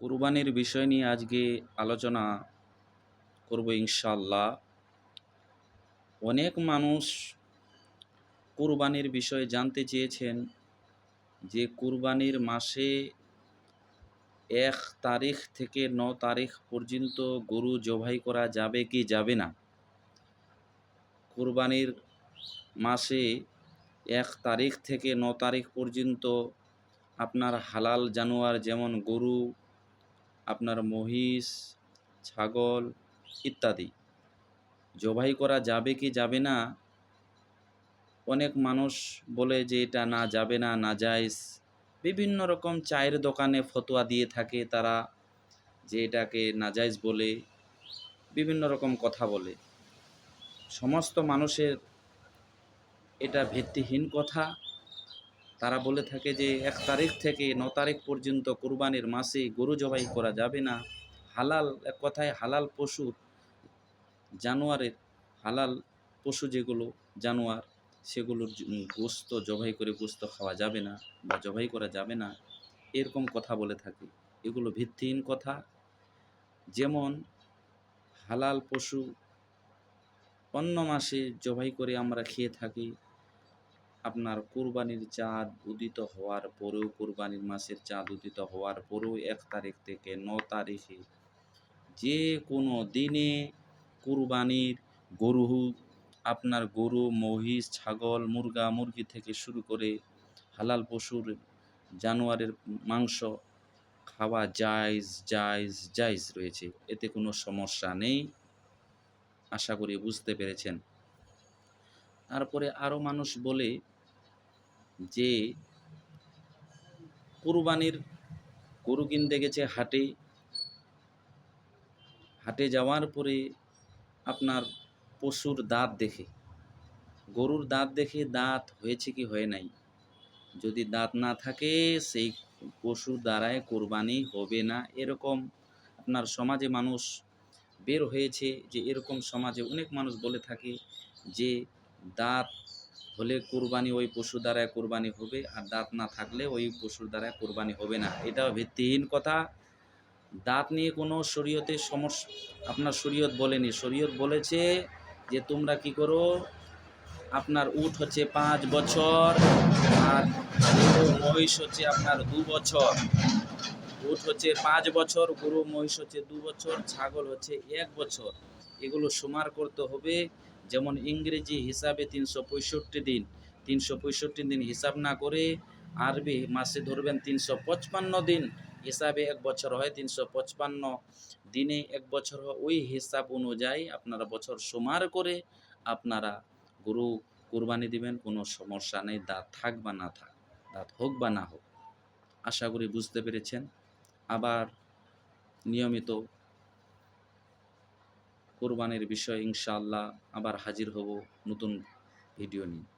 কুরবানির বিষয় নিয়ে আজকে আলোচনা করব ইনশাআল্লাহ। অনেক মানুষ কুরবানির বিষয়ে জানতে চেয়েছেন যে কুরবানির মাসে এক তারিখ থেকে ন তারিখ পর্যন্ত গরু জবাই করা যাবে কি যাবে না? কুরবানির মাসে এক তারিখ থেকে ন তারিখ পর্যন্ত আপনার হালাল জানোয়ার যেমন গরু আপনার মহিষ, ছাগল ইত্যাদি। জবাই করা যাবে কি যাবে না? অনেক মানুষ বলে যে এটা না যাবে না না যায়স বিভিন্ন রকম চায়ের দোকানে ফতোয়া দিয়ে থাকে তারা যে এটাকে নাজাইজ বলে, বিভিন্ন রকম কথা বলে। সমস্ত মানুষের এটা ভিত্তিহীন কথা। তারা বলে থাকে যে, এক তারিখ থেকে ন তারিখ পর্যন্ত কোরবানির মাসে গরু জবাই করা যাবে না। হালাল, এক কথায় হালাল পশুর জানোয়ারের হালাল পশু যেগুলো, জানোয়ার, সেগুলোর গোস্ত জবাই করে গোস্ত খাওয়া যাবে না বা জবাই করা যাবে না। এরকম কথা বলে থাকে। এগুলো ভিত্তিহীন কথা। যেমন, হালাল পশু অন্য মাসে জবাই করে আমরা খেয়ে থাকি আপনার কুরবানির চাঁদ উদিত হওয়ার পরেও, কুরবানির মাসের চাঁদ উদিত হওয়ার পরেও এক তারিখ থেকে ন তারিখে যে কোনো দিনে কুরবানির গরু, আপনার গরু, মহিষ, ছাগল, মুরগা, মুরগি থেকে শুরু করে হালাল পশুর জানোয়ারের মাংস খাওয়া জায়জ জায়জ জায়জ রয়েছে। এতে কোনো সমস্যা নেই। আশা করি বুঝতে পেরেছেন। তারপরে আরও মানুষ বলে যে কুরবানির গরু কিনতে গেছে হাটে হাটে যাওয়ার পরে আপনার পশুর দাঁত দেখে। গরুর দাঁত দেখে দাঁত হয়েছে কি হয় নাই? যদি দাঁত না থাকে, সেই পশুর দ্বারায় কোরবানি হবে না। এরকম আপনার সমাজে মানুষ বের হয়েছে যে, এরকম সমাজে অনেক মানুষ বলে থাকে যে, দাঁত হলে কোরবানি ওই পশুর দ্বারায় কোরবানি হবে আর দাঁত না থাকলে ওই পশুর দ্বারায় কোরবানি হবে না। এটাও ভিত্তিহীন কথা। দাঁত নিয়ে কোনো শরীয়তে সমস্যা, আপনার শরীয়ত বলেনি। শরীয়ত বলেছে যে তোমরা কি করো, আপনার উট হচ্ছে পাঁচ বছর আর মহিষ হচ্ছে আপনার দু বছর। উট হচ্ছে পাঁচ বছর, গরু, মহিষ হচ্ছে দু বছর, ছাগল হচ্ছে এক বছর। এগুলো সমার করতে হবে। যেমন ইংরেজি হিসাবে তিনশো পঁয়ষট্টি দিন, তিনশো পঁয়ষট্টি দিন হিসাব না করে আরবি মাসে ধরবেন তিনশো পঁচপান্ন দিন হিসাবে এক বছর হয়, তিনশো পঁচপান্ন দিনে এক বছর হয়। ওই হিসাব অনুযায়ী আপনারা বছর সমার করে আপনারা গরু কুরবানি দিবেন, কোনো সমস্যা নেই, দাঁত থাক বা না থাক, দাঁত হোক বা না হোক। আশা করি বুঝতে পেরেছেন। আবার নিয়মিত কোরবানির বিষয় ইনশাআল্লাহ আবার হাজির হব নতুন ভিডিও নিয়ে।